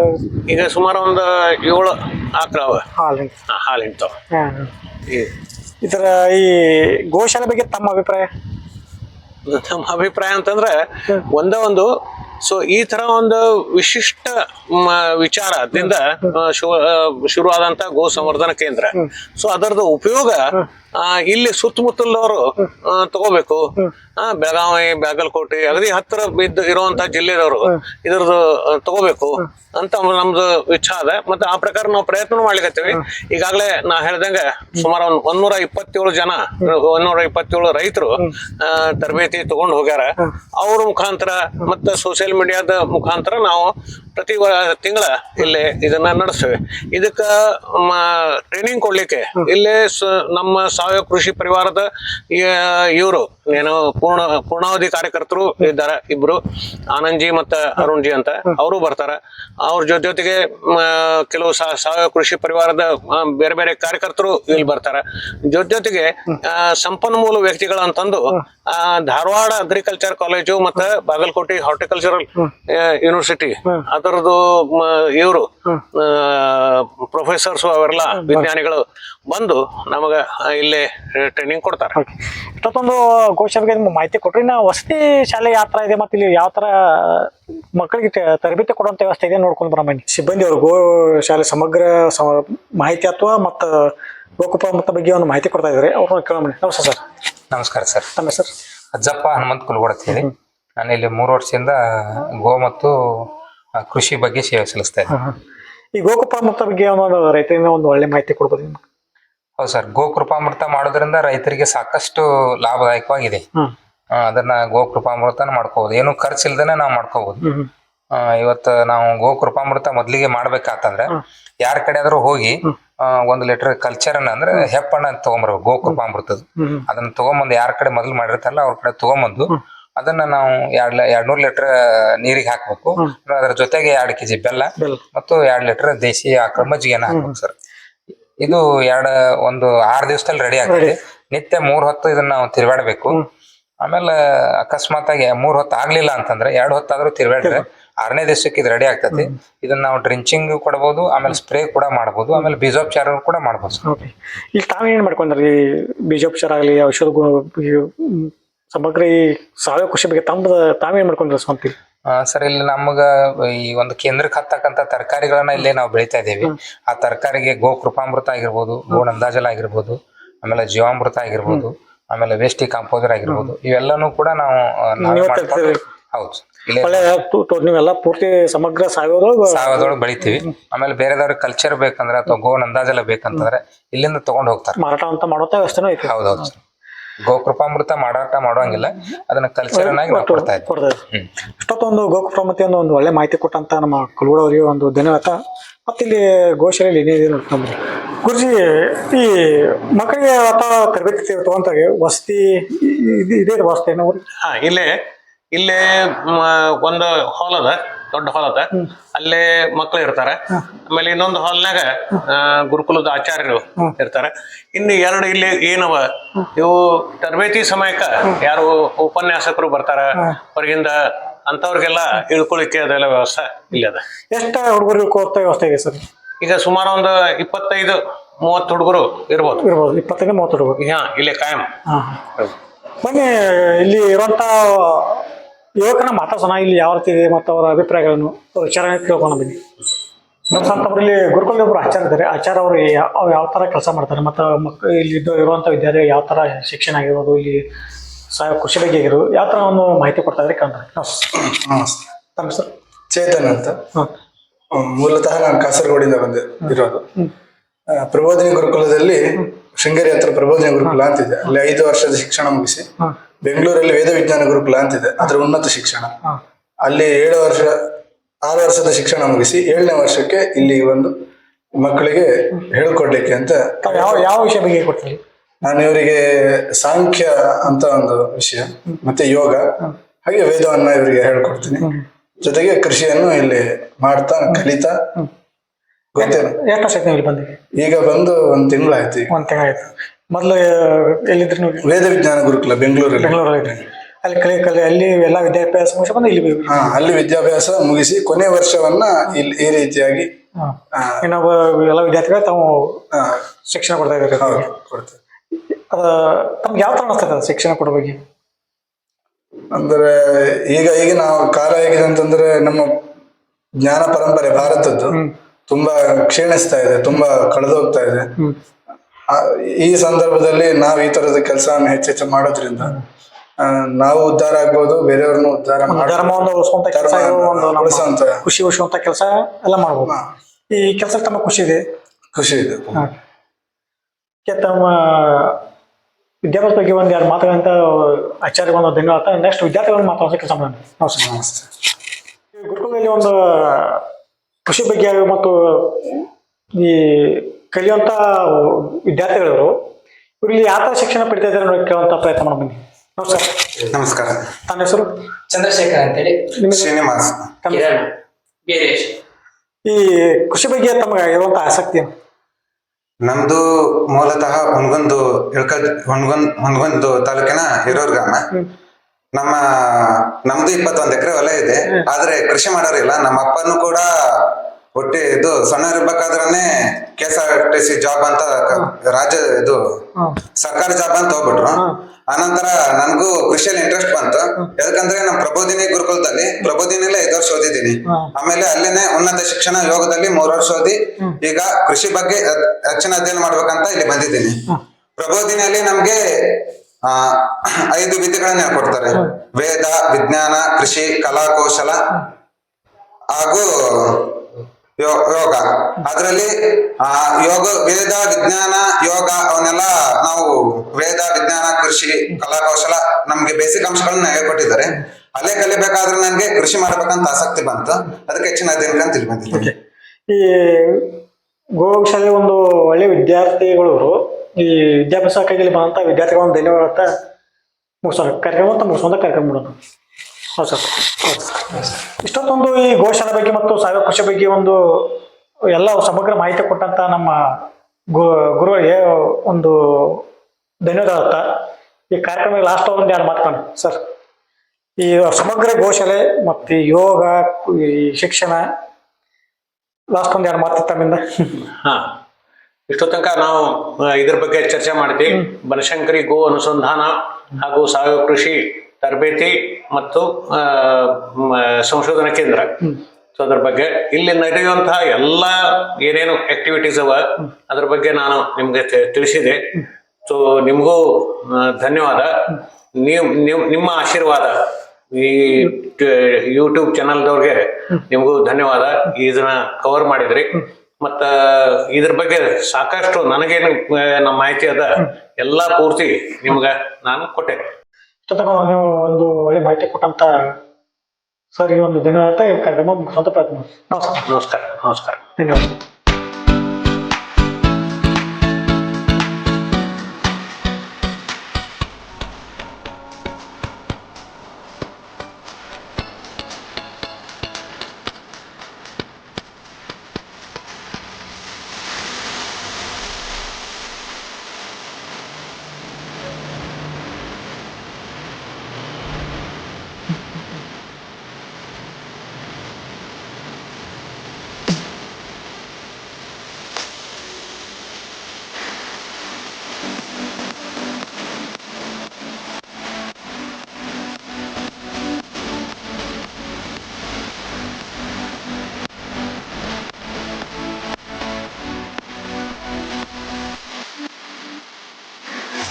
ಈಗ ಸುಮಾರು ಒಂದು ಏಳು ಆಕಳ ಅವ. ಹಾಲು ಆ, ಹಾಲು ಹಿಂಡ್ತಾವ. ಈ ತರ ಈ ಗೋಶಾಲೆ ಬಗ್ಗೆ ತಮ್ಮ ಅಭಿಪ್ರಾಯ? ನಮ್ಮ ಅಭಿಪ್ರಾಯ ಅಂತಂದ್ರೆ ಒಂದೇ ಒಂದು ಸೊ ಈ ತರ ಒಂದು ವಿಶಿಷ್ಟ ಮ, ವಿಚಾರದಿಂದ ಶುರುವಾದಂತ ಗೋ ಸಂವರ್ಧನ ಕೇಂದ್ರ. ಸೊ ಅದರದ ಉಪಯೋಗ ಇಲ್ಲಿ ಸುತ್ತಮುತ್ತಲವರು ತಗೋಬೇಕು. ಬೆಳಗಾವಿ ಬಾಗಲಕೋಟೆ ಅಗದಿ ಹತ್ತಿರ ಬಿದ್ದು ಇರುವಂತ ಜಿಲ್ಲೆದವರು ಇದ್ರದ್ದು ತಗೋಬೇಕು ಅಂತ ನಮ್ದು ಇಚ್ಛಾ ಅದ ಮತ್ತೆ ಆ ಪ್ರಕಾರ ನಾವು ಪ್ರಯತ್ನ ಮಾಡ್ಲಿಕ್ಕೆ ಈಗಾಗಲೇ ನಾ ಹೇಳ್ದಂಗೆ ಸುಮಾರು ಒಂದ್ ಒಂದೂರ ಇಪ್ಪತ್ತೇಳು ಜನ ಒಂದೂರ ಇಪ್ಪತ್ತೇಳು ರೈತರು ತರಬೇತಿ ತಗೊಂಡು ಹೋಗ್ಯಾರ. ಅವ್ರ ಮುಖಾಂತರ ಮತ್ತೆ ಸೋಷಿಯಲ್ ಮೀಡಿಯಾದ ಮುಖಾಂತರ ನಾವು ಪ್ರತಿ ತಿಂಗಳ ಇಲ್ಲಿ ಇದನ್ನ ನಡೆಸ್ತೇವೆ. ಇದಕ್ಕ ಟ್ರೈನಿಂಗ್ ಕೊಡ್ಲಿಕ್ಕೆ ಇಲ್ಲೇ ನಮ್ಮ ಸಾವಯವ ಕೃಷಿ ಪರಿವಾರದ ಇವರು ಏನು ಪೂರ್ಣ ಪೂರ್ಣಾವಧಿ ಕಾರ್ಯಕರ್ತರು ಇದ್ದಾರೆ ಇಬ್ರು ಆನಂದ್ಜಿ ಮತ್ತ ಅರುಣ್ಜಿ ಅಂತ ಅವರು ಬರ್ತಾರ. ಅವ್ರ ಜೊತೆ ಜೊತೆಗೆ ಕೆಲವು ಸಾವಯವ ಕೃಷಿ ಪರಿವಾರದ ಬೇರೆ ಬೇರೆ ಕಾರ್ಯಕರ್ತರು ಇಲ್ಲಿ ಬರ್ತಾರ. ಜೊತೆ ಜೊತೆಗೆ ಸಂಪನ್ಮೂಲ ವ್ಯಕ್ತಿಗಳು ಅಂತಂದು ಆ, ಧಾರವಾಡ ಅಗ್ರಿಕಲ್ಚರ್ ಕಾಲೇಜು ಮತ್ತ ಬಾಗಲಕೋಟೆ ಹಾರ್ಟಿಕಲ್ಚರಲ್ ಯೂನಿವರ್ಸಿಟಿ ಅದರದ್ದು ಇವರು ಪ್ರೊಫೆಸರ್ಸ್ ಅವೆಲ್ಲ ವಿಜ್ಞಾನಿಗಳು ಬಂದು ನಮಗೆ ಇಲ್ಲಿ ಟ್ರೈನಿಂಗ್ ಕೊಡ್ತಾರೆ. ಇಷ್ಟೊಂದು ಇಷ್ಟೊತ್ತೊಂದು ಬಗ್ಗೆ ನಿಮ್ಗೆ ಮಾಹಿತಿ ಕೊಟ್ರಿ. ನಾ ವಸತಿ ಶಾಲೆ ಯಾವ ಥರ ಇದೆ ಮತ್ತು ಇಲ್ಲಿ ಯಾವ ಥರ ಮಕ್ಕಳಿಗೆ ತರಬೇತಿ ಕೊಡುವಂಥ ವ್ಯವಸ್ಥೆ ಇದೆ ನೋಡ್ಕೊಂಡು ಬರೋಣ ಸಿಬ್ಬಂದಿ ಅವರು ಗೋ ಶಾಲೆ ಸಮಗ್ರ ಸಮ ಮಾಹಿತಿ ಅಥವಾ ಮತ್ತು ಗೋಕುಪ ಮತ್ತು ಬಗ್ಗೆ ಒಂದು ಮಾಹಿತಿ ಕೊಡ್ತಾ ಇದ್ದಾರೆ. ಅವ್ರನ್ನ ಕೇಳೋಣ ನಮಸ್ತೆ ಸರ್. ನಮಸ್ಕಾರ ಸರ್. ತಮ್ಮ ಸರ್ ಅಜ್ಜಪ್ಪ ಹನುಮಂತ್ ಕುಲ್ಗೋಡ್ ಅಂತ ಹೇಳಿ. ನಾನು ಇಲ್ಲಿ ಮೂರು ವರ್ಷದಿಂದ ಗೋ ಮತ್ತು ಕೃಷಿ ಬಗ್ಗೆ ಸೇವೆ ಸಲ್ಲಿಸ್ತಾ ಇದ್ದೀನಿ ಈ ಗೋಕೃಪಾಮೃತ ಬಗ್ಗೆ ಒಂದು ರೈತರಿಂದ ಒಂದು ಒಳ್ಳೆ ಮಾಹಿತಿ ಕೊಡ್ಬೋದು ನಿಮ್ಗೆ? ಹೌದು ಸರ್ ಗೋಕೃಪಾಮೃತ ಮಾಡೋದ್ರಿಂದ ರೈತರಿಗೆ ಸಾಕಷ್ಟು ಲಾಭದಾಯಕವಾಗಿದೆ. ಅದನ್ನ ಗೋಕೃಪಾಮೃತ ಮಾಡ್ಕೋಬಹುದು ಏನು ಖರ್ಚು ಇಲ್ದೇನೆ ನಾವು ಮಾಡ್ಕೋಬಹುದು ಇವತ್ತು ನಾವು ಗೋಕೃಪಾಮೃತ ಮೊದಲಿಗೆ ಮೊದ್ಲಿಗೆ ಮಾಡ್ಬೇಕಾತಂದ್ರೆ ಯಾರ ಕಡೆ ಆದ್ರೂ ಹೋಗಿ ಒಂದು ಲೀಟರ್ ಕಲ್ಚರ್ ಅಂದ್ರೆ ಹೆಪ್ಪಣ್ಣ ತಗೊಂಬರ್ಬೇಕು ಗೋ ಕೃಪಾಮೃತದ ಹ್ಞೂ ಅದನ್ನ ತಗೊಂಬಂದು ಯಾರ ಕಡೆ ಮೊದಲು ಮಾಡಿರ್ತಾರಲ್ಲ ಅವ್ರ ಕಡೆ ತಗೊಂಬಂದು ಅದನ್ನ ನಾವು ಎರಡ್ ಎರಡ್ ನೂರ್ ಲೀಟರ್ ನೀರಿಗೆ ಹಾಕ್ಬೇಕು. ಅದ್ರ ಜೊತೆಗೆ ಎರಡ್ ಕೆಜಿ ಬೆಲ್ಲ. ಮತ್ತು ಎರಡ್ ಲೀಟರ್ ದೇಸಿ ಆಕಳ ಮಜ್ಜಿಗೆನ ಹಾಕ್ಬೇಕು ಸರ್. ಇದು ಎರಡ್ ಒಂದು ಆರ್ ದಿವಸದಲ್ಲಿ ರೆಡಿ ಆಗ್ತದೆ ನಿತ್ಯ ಮೂರ್ ಹೊತ್ತು ಇದನ್ನ ನಾವು ತಿರ್ಗಾಡ್ಬೇಕು. ಆಮೇಲೆ ಅಕಸ್ಮಾತ್ ಆಗಿ ಮೂರ್ ಹೊತ್ತು ಆಗ್ಲಿಲ್ಲ ಅಂತಂದ್ರೆ ಎರಡ್ ಹೊತ್ತಾದ್ರೂ ತಿರ್ಗಾಡ್ರೆ ಆರನೇ ದಿವಸಕ್ಕೆ ಇದು ರೆಡಿ ಆಗ್ತದೆ ಇದನ್ನ ನಾವು ಡ್ರಿಂಚಿಂಗ್ ಕೊಡಬಹುದು ಆಮೇಲೆ ಸ್ಪ್ರೇ ಕೂಡ ಮಾಡಬಹುದು ಆಮೇಲೆ ಬೀಜೋಪಚಾರ ಕೂಡ ಮಾಡಬಹುದು ಇಲ್ಲಿ ತಾವೇನ್ ಮಾಡ್ಕೊಂಡ್ರಿ? ಬೀಜೋಪಚಾರ ಆಗಲಿ ಔಷಧ ಸಮಗ್ರ ಈ ಸಾವಯವ ಕೃಷಿ ಬಗ್ಗೆ ತಮ್ಮ ತಾವೇನ್ ಮಾಡ್ಕೊಂಡ್ರೆ ಸ್ವಂತ ಆ, ಸರ್ ಇಲ್ಲಿ ನಮಗ ಈ ಒಂದು ಕೇಂದ್ರಕ್ಕೆ ಹತ್ತಕ್ಕಂತ ತರಕಾರಿಗಳನ್ನ ಇಲ್ಲೇ ನಾವು ಬೆಳಿತಾ ಇದ್ದೇವೆ. ಆ ತರಕಾರಿಗೆ ಗೋ ಕೃಪಾಮೃತ ಆಗಿರ್ಬೋದು ಗೋ ನಂದಾಜಲ ಆಗಿರ್ಬೋದು ಆಮೇಲೆ ಜೀವಾಮೃತ ಆಗಿರ್ಬೋದು ಆಮೇಲೆ ವೇಸ್ಟಿ ಕಾಂಪೋಸರ್ ಆಗಿರ್ಬೋದು ಇವೆಲ್ಲನೂ ಕೂಡ ನಾವು? ಹೌದು. ನೀವೆಲ್ಲ ಪೂರ್ತಿ ಸಮಗ್ರ ಸಾವಯವದೊಳಗೆ ಬೆಳಿತೀವಿ. ಆಮೇಲೆ ಬೇರೆದವ್ರಿಗೆ ಕಲ್ಚರ್ ಬೇಕಂದ್ರೆ ಅಥವಾ ಗೋ ನಂದಾಜಲ ಬೇಕಂತಂದ್ರೆ ಇಲ್ಲಿಂದ ತಗೊಂಡ್ ಹೋಗ್ತಾರೆ. ಮಾರಾಟ ಅಂತ ಮಾಡೋ ವ್ಯವಸ್ಥೆನೂ ಐತಿ. ಹೌದೌದು ಸರ್ ಮಾಡಾಟ ಮಾರಾಟ ಮಾಡುವಂಗಿಲ್ಲ ಅದನ್ನ ಕಲ್ಚರ್ ಆಗಿ ನಾವು ಕೊಡ್ತಾ ಇದ್ದೀವಿ ಕೊಡ್ತಾ ಇದ್ದೀವಿ. ಒಂದು ಒಳ್ಳೆ ಮಾಹಿತಿ ಕೊಟ್ಟಂತ ನಮ್ಮ ಕುಲುಗುಡ ಅವರಿಗೆ ಒಂದು ಧನ್ಯವಾದ. ಮತ್ತೆ ಇಲ್ಲಿ ಗೋಶಾಲೆಯಲ್ಲಿ ಏನಿದೆ ನೋಡ್ಕೊಂಡ್ರಿ ಗುರುಜಿ ಈ ಮಕ್ಕಳಿಗೆ ಅಥವಾ ತರಬೇತಿ ತಗೊಂತ ವಸತಿ ಇದು ಇದೇ ವಸತಿ ಏನೋ ಹಾ ಇಲ್ಲೇ ಇಲ್ಲೇ ಒಂದು ಹಾಲ್ ಅದ. ದೊಡ್ಡ ಹಾಲ್ ಅದ. ಅಲ್ಲೇ ಮಕ್ಳು ಇರ್ತಾರೆ. ಆಮೇಲೆ ಇನ್ನೊಂದು ಹಾಲ್ನಾಗ ಗುರುಕುಲದ ಆಚಾರ್ಯರು ಇರ್ತಾರೆ. ಇನ್ನು ಎರಡು ಇಲ್ಲಿ ಏನವ? ಇವು ತರಬೇತಿ ಸಮಯಕ್ಕ ಯಾರು ಉಪನ್ಯಾಸಕರು ಬರ್ತಾರ? ಹೊರಗಿಂದ ಅಂತವ್ರಿಗೆಲ್ಲ ಇಳ್ಕೊಳಿಕ್ಕೆ ಅದೆಲ್ಲ ವ್ಯವಸ್ಥೆ ಇಲ್ಲಿ ಅದ. ಎಷ್ಟು ಹುಡುಗರು ಕೋರ್ತ ವ್ಯವಸ್ಥೆ ಇದೆ ಸರ್? ಈಗ ಸುಮಾರು ಒಂದು ಇಪ್ಪತ್ತೈದು ಮೂವತ್ತು ಹುಡುಗರು ಇರ್ಬೋದು. ಇರ್ಬೋದು. ಇಪ್ಪತ್ತೈದು ಮೂವತ್ತು ಹುಡುಗರು. ಹಾ ಇಲ್ಲೇ ಕಾಯಂ. ಬನ್ನಿ ಇಲ್ಲಿ ಇರುವಂತ ಯುವಕರನ್ನ ಮಾತಾಡ್ಸೋಣ ಇಲ್ಲಿ ಯಾವ ರೀತಿ ಇದೆ ಮತ್ತು ಅವರ ಅಭಿಪ್ರಾಯಗಳನ್ನು ಅವ್ರ ವಿಚಾರ ಕೇಳ್ಕೊಂಡು ಬನ್ನಿ. ನಮ್ಮ ಸಂತವರು ಇಲ್ಲಿ ಗುರುಕುಲದ ಒಬ್ಬರು ಆಚಾರ ಇದ್ದಾರೆ. ಆಚಾರ್ಯ ಅವರು ಯಾವ ಯಾವ ಥರ ಕೆಲಸ ಮಾಡ್ತಾರೆ ಮತ್ತು ಮಕ್ ಇಲ್ಲಿ ಇದ್ದು ಇರುವಂಥ ವಿದ್ಯಾರ್ಥಿಗಳು ಯಾವ ಥರ ಶಿಕ್ಷಣ ಆಗಿರ್ಬೋದು ಇಲ್ಲಿ ಸಹ ಕೃಷಿ ಬಗ್ಗೆ ಯಾವ ಥರ ಒಂದು ಮಾಹಿತಿ ಕೊಡ್ತಾ ನಮಸ್ತೆ. ತಮ್ಮ ಸರ್ ಚೇತನ್ ಅಂತ. ಮೂಲತಃ ನಾನು ಕಾಸರಗೋಡಿಂದ ಬಂದೆ ಇರೋದು. ಪ್ರಬೋಧನೆ ಗುರುಕುಲದಲ್ಲಿ ಶೃಂಗೇರಿ ಹತ್ರ ಪ್ರಬೋಧನೆ ಗುರುಕುಲ ಅಂತಿದೆ. ಅಲ್ಲಿ ಐದು ವರ್ಷದ ಶಿಕ್ಷಣ ಮುಗಿಸಿ. ಬೆಂಗಳೂರಲ್ಲಿ ವೇದ ವಿಜ್ಞಾನ ಗುರುಕುಲ ಅಂತಿದೆ ಅದ್ರ ಉನ್ನತ ಶಿಕ್ಷಣ. ಅಲ್ಲಿ ಏಳು ವರ್ಷ ಆರು ವರ್ಷದ ಶಿಕ್ಷಣ ಮುಗಿಸಿ ಏಳನೇ ವರ್ಷಕ್ಕೆ ಇಲ್ಲಿ ಬಂದು ಮಕ್ಕಳಿಗೆ ಹೇಳ್ಕೊಡ್ಲಿಕ್ಕೆ ಅಂತ ಯಾವ ಯಾವ ವಿಷಯ ಬಗ್ಗೆ ಕೊಡ್ತೀರಿ ನಾನು ಇವರಿಗೆ ಸಾಂಖ್ಯ ಅಂತ ಒಂದು ವಿಷಯ ಮತ್ತೆ ಯೋಗ ಹಾಗೆ ವೇದವನ್ನ ಇವರಿಗೆ ಹೇಳ್ಕೊಡ್ತೀನಿ. ಜೊತೆಗೆ ಕೃಷಿಯನ್ನು ಇಲ್ಲಿ ಮಾಡ್ತಾ ಕಲಿತಾ ಗೊತ್ತೇನು? ಎಷ್ಟು ವರ್ಷ ಬಂದಿಗೆ ಈಗ ಬಂದು ಒಂದ್ ತಿಂಗಳಾಯ್ತು ಒಂದ್ ಒಂದು ತಿಂಗಳಾಯ್ತು. ಮೊದಲು ಎಲ್ಲಿದ್ರು ನೀವು? ವೇದ ವಿಜ್ಞಾನ ಗುರುಕುಲ ಬೆಂಗಳೂರಲ್ಲಿ. ಬೆಂಗಳೂರಲ್ಲಿ ಅಲ್ಲಿ ಕಲಿ ಕಲಿ ಅಲ್ಲಿ ಎಲ್ಲ ವಿದ್ಯಾಭ್ಯಾಸ ಮುಗಿಸಿ ಬಂದು ಇಲ್ಲಿ. ಹಾ ಅಲ್ಲಿ ವಿದ್ಯಾಭ್ಯಾಸ ಮುಗಿಸಿ ಕೊನೆ ವರ್ಷವನ್ನ ಇಲ್ಲಿ ಈ ರೀತಿಯಾಗಿ ಹಾಂ. ಇನ್ನೊಬ್ಬ ಎಲ್ಲ ವಿದ್ಯಾರ್ಥಿಗಳು ತಾವು ಆ, ಶಿಕ್ಷಣ ಕೊಡ್ತಾ ಇದ್ದಾರೆ. ಹೌದು, ಕೊಡ್ತೇವೆ ಅದ ತಮ್ಗೆ ಯಾವ ತರ ಅನಿಸ್ತದೆ ಅದು ಶಿಕ್ಷಣ ಕೊಡೋ ಬಗ್ಗೆ? ಅಂದ್ರೆ ಈಗ ಈಗ ನಾವು ಕಾಲ ಹೇಗಿದೆ ಅಂತಂದ್ರೆ ನಮ್ಮ ಜ್ಞಾನ ಪರಂಪರೆ ಭಾರತದ್ದು ತುಂಬಾ ಕ್ಷೀಣಿಸ್ತಾ ಇದೆ ತುಂಬಾ ಕಳೆದೋಗ್ತಾ ಇದೆ. ಈ ಸಂದರ್ಭದಲ್ಲಿ ನಾವು ಈ ತರದ ಕೆಲಸವನ್ನು ಹೆಚ್ಚೆಚ್ಚು ಮಾಡೋದ್ರಿಂದ ನಾವು ಉದ್ಧಾರ ಆಗ್ಬೋದು ಬೇರೆಯವ್ರನ್ನು ಉದ್ಧಾರ. ಧರ್ಮವನ್ನು ಉಳಿಸುವಂತ ಕೆಲಸ ಉಳಿಸುವಂತ ಖುಷಿ ಉಳಿಸುವಂತ ಕೆಲಸ ಎಲ್ಲ ಮಾಡ್ಬೋದು. ಈ ಕೆಲಸ ತಮ್ಮ ಖುಷಿ ಇದೆ? ಖುಷಿ ಇದೆ. ತಮ್ಮ ವಿದ್ಯಾರ್ಥಿ ಬಗ್ಗೆ ಒಂದು ಎರಡು ಮಾತುಗಳಂತ ಆಚಾರ್ಯ ಒಂದು ಧನ್ಯವಾದ ನೆಕ್ಸ್ಟ್ ವಿದ್ಯಾರ್ಥಿಗಳನ್ನು ಮಾತಾಡೋ ಕೆಲಸ ಮಾಡೋಣ. ನಮಸ್ಕಾರ ನಮಸ್ತೆ. ಗುರುಕುಲದಲ್ಲಿ ಒಂದು ಕೃಷಿ ಬಗ್ಗೆ ಮತ್ತು ಈ ಕಲಿಯುವಂತ ವಿದ್ಯಾರ್ಥಿಗಳವರು ಇವ್ರಲ್ಲಿ ಯಾವ ಥರ ಶಿಕ್ಷಣ ಪಡಿತಾ ಇದ್ದಾರೆ ನೋಡಿ ಕೇಳುವಂತ ಪ್ರಯತ್ನ ಮಾಡಿ ಬನ್ನಿ. ನಮಸ್ಕಾರ. ನಮಸ್ಕಾರ. ತನ್ನ ಹೆಸರು? ಚಂದ್ರಶೇಖರ್ ಅಂತೇಳಿ. ಶ್ರೀನಿವಾಸ್. ತಮ್ಮ- ಈ ಕೃಷಿ ಬಗ್ಗೆ ತಮಗೆ ಇರುವಂತ ಆಸಕ್ತಿ? ನಮ್ದು ಮೂಲತಃ ಹೊನ್ಗೊಂದು ಇಳ್ಕ ಹೊನ್ಗೊಂದ್ ಹೊನ್ಗೊಂದು ತಾಲೂಕಿನ ಹಿರೋರ್ ಗ್ರಾಮ. ನಮ್ಮ ನಮ್ದು ಇಪ್ಪತ್ತೊಂದು ಎಕರೆ ಹೊಲ ಇದೆ. ಆದ್ರೆ ಕೃಷಿ ಮಾಡೋರಿಲ್ಲ. ನಮ್ಮ ಅಪ್ಪನು ಕೂಡ ಒಟ್ಟಿ ಇದು ಸಣ್ಣ ಇರ್ಬೇಕಾದ್ರೆ K S R T C job ಅಂತ ರಾಜ್ಯ ಇದು. ಸರ್ಕಾರಿ ಜಾಬ್ ಅಂತ ಹೋಗ್ಬಿಟ್ರು. ಆನಂತರ ನನಗೂ ಕೃಷಿಯಲ್ಲಿ ಇಂಟ್ರೆಸ್ಟ್ ಬಂತು. ಯಾಕಂದ್ರೆ ನಮ್ಮ ಪ್ರಬೋಧಿನಿ ಗುರುಕುಲದಲ್ಲಿ ಪ್ರಬೋಧಿನಿಲೇ ಐದು ವರ್ಷ ಓದಿದ್ದೀನಿ. ಆಮೇಲೆ ಅಲ್ಲೇನೆ ಉನ್ನತ ಶಿಕ್ಷಣ ಯೋಗದಲ್ಲಿ ಮೂರು ವರ್ಷ ಓದಿ ಈಗ ಕೃಷಿ ಬಗ್ಗೆ ಹೆಚ್ಚಿನ ಅಧ್ಯಯನ ಮಾಡ್ಬೇಕಂತ ಇಲ್ಲಿ ಬಂದಿದ್ದೀನಿ. ಪ್ರಬೋಧಿನಿಯಲ್ಲಿ ನಮ್ಗೆ ಆ ಐದು ವಿದ್ಯೆಗಳನ್ನ ಹೇಳ್ಕೊಡ್ತಾರೆ. ವೇದ ವಿಜ್ಞಾನ ಕೃಷಿ ಕಲಾ ಕೌಶಲ ಹಾಗೂ ಯೋಗ. ಅದರಲ್ಲಿ, ಆ, ಯೋಗ, ವೇದ, ವಿಜ್ಞಾನ, ಯೋಗ, ಅವನ್ನೆಲ್ಲ ನಾವು ವೇದ, ವಿಜ್ಞಾನ, ಕೃಷಿ ಕಲಾ ಕೌಶಲ ನಮ್ಗೆ ಬೇಸಿಕ್ ಅಂಶಗಳನ್ನ ಹೇಳ್ಕೊಟ್ಟಿದ್ದಾರೆ ಅಲ್ಲೇ ಕಲಿಬೇಕಾದ್ರೆ ನನ್ಗೆ ಕೃಷಿ ಮಾಡ್ಬೇಕಂತ ಆಸಕ್ತಿ ಬಂತು. ಅದಕ್ಕೆ ಹೆಚ್ಚಿನ ಅಧ್ಯಯನ ಅಂತ ಈ ಗೋಶಾಲೆ ಒಂದು ಒಳ್ಳೆ ವಿದ್ಯಾರ್ಥಿಗಳು. ಈ ವಿದ್ಯಾಭ್ಯಾಸ ಇಲ್ಲಿ ಬಂದಂತ ವಿದ್ಯಾರ್ಥಿಗಳನ್ನು ಧನ್ಯವಾದ ಮುಗಿಸೋಣ. ಕಾರ್ಯಕ್ರಮ ಅಂತ ಮುಗಿಸೋಂತ ಕಾರ್ಯಕ್ರಮ ಮಾಡೋಣ. ಹೌದು ಸರ್. ಈ ಗೋಶಾಲೆ ಬಗ್ಗೆ ಮತ್ತು ಸಾವಯವ ಕೃಷಿ ಬಗ್ಗೆ ಒಂದು ಎಲ್ಲ ಸಮಗ್ರ ಮಾಹಿತಿ ಕೊಟ್ಟಂತ ನಮ್ಮ ಗು ಗುರುಗಳಿಗೆ ಒಂದು ಧನ್ಯವಾದ ಈ ಕಾರ್ಯಕ್ರಮ ಲಾಸ್ಟ್ ಒಂದು ಎರಡು ಮಾತಾಡೋಣ ಸರ್. ಈ ಸಮಗ್ರ ಗೋಶಾಲೆ ಮತ್ತು ಯೋಗ ಈ ಶಿಕ್ಷಣ ಲಾಸ್ಟ್ ಒಂದು ಎರಡು ಮಾತು ತಮ್ಮಿಂದ ಹಾ. ಇಷ್ಟೋ ತನಕ ನಾವು ಇದ್ರ ಬಗ್ಗೆ ಚರ್ಚೆ ಮಾಡ್ತೀವಿ ಬನಶಂಕರಿ ಗೋ ಅನುಸಂಧಾನ ಹಾಗೂ ಸಾವಯವ ಕೃಷಿ ತರಬೇತಿ ಮತ್ತು ಸಂಶೋಧನಾ ಕೇಂದ್ರ. ಸೊ ಅದ್ರ ಬಗ್ಗೆ ಇಲ್ಲಿ ನಡೆಯುವಂತಹ ಎಲ್ಲ ಏನೇನು ಆಕ್ಟಿವಿಟೀಸ್ ಅವ ಅದ್ರ ಬಗ್ಗೆ ನಾನು ನಿಮ್ಗೆ ತಿಳಿಸಿದೆ. ಸೊ ನಿಮಗೂ ಧನ್ಯವಾದ. ನೀವು ನಿಮ್- ನಿಮ್ಮ ಆಶೀರ್ವಾದ ಈ ಯೂಟ್ಯೂಬ್ ಚಾನಲ್ದವ್ರಿಗೆ ನಿಮಗೂ ಧನ್ಯವಾದ. ಇದನ್ನ ಕವರ್ ಮಾಡಿದ್ರಿ. ಮತ್ತ ಇದ್ರ ಬಗ್ಗೆ ಸಾಕಷ್ಟು ನನಗೇನು ನಮ್ಮ ಮಾಹಿತಿ ಅದ ಎಲ್ಲಾ ಪೂರ್ತಿ ನಿಮ್ಗ ನಾನು ಕೊಟ್ಟೆ. ಇಷ್ಟೊತ್ತನಕ ನೀವು ಒಂದು ಒಳ್ಳೆ ಮಾಹಿತಿ ಕೊಟ್ಟಂತ ಸರಿ ಒಂದು ದಿನ ಈ ಕಾರ್ಯಕ್ರಮ ಸ್ವಂತ ಪ್ರಯತ್ನ. ನಮಸ್ಕಾರ ನಮಸ್ಕಾರ ನಮಸ್ಕಾರ ಧನ್ಯವಾದ